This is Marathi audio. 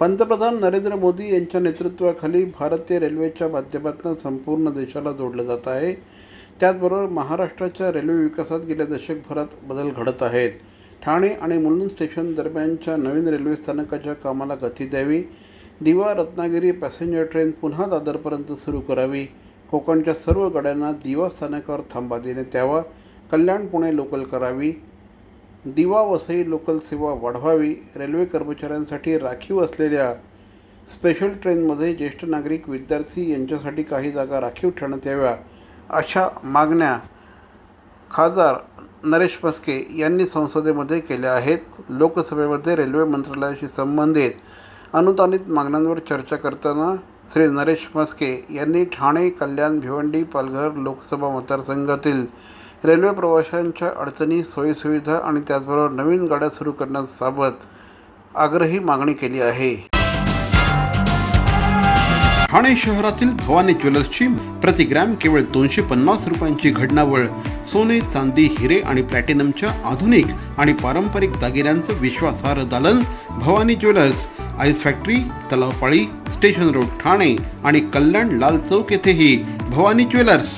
पंतप्रधान नरेंद्र मोदी यांच्या नेतृत्वाखाली भारतीय रेल्वेच्या माध्यमातून संपूर्ण देशाला जोडलं जात आहे. त्याचबरोबर महाराष्ट्राच्या रेल्वे विकासात गेल्या दशकभरात बदल घडत आहेत. ठाणे आणि मुलुंड स्टेशन दरम्यानच्या नवीन रेल्वे स्थानकाच्या कामाला गती द्यावी. दिवा रत्नागिरी पॅसेंजर ट्रेन पुन्हा दादरपर्यंत सुरू करावी. कोकणच्या सर्व गाड्यांना दिवा स्थानकावर थांबा देण्यात यावा. कल्याण पुणे लोकल करावी. दिवा वसई लोकल सेवा वाढवावी रेल्वे कर्मचाऱ्यांसाठी राखीव असलेल्या स्पेशल ट्रेनमध्ये ज्येष्ठ नागरिक विद्यार्थी यांच्यासाठी काही जागा राखीव ठेवण्यात याव्या अशा मागण्या खासदार नरेश मस्के यांनी संसदेमध्ये केल्या आहेत. लोकसभेमध्ये रेल्वे मंत्रालयाशी संबंधित अनुदानित मागण्यांवर चर्चा करताना श्री नरेश मस्के यांनी ठाणे कल्याण भिवंडी पालघर लोकसभा मतदारसंघातील रेल्वे प्रवाशांच्या अडचणी सोयीसुविधा आणि त्याचबरोबर नवीन गाड्या सुरू करण्याबाबत आग्रही मागणी केली आहे. ठाणे शहरातील भवानी ज्वेलर्सची प्रति ग्रॅम केवळ दोनशे पन्नास रुपयांची घडणावळ सोने चांदी हिरे आणि प्लॅटिनमच्या आधुनिक आणि पारंपरिक दागिन्यांचं विश्वासार्ह दालन Bhavani jewellers ice factory Talavpali station road Thane आणि कल्याण लाल चौक येथेही भवानी ज्वेलर्स.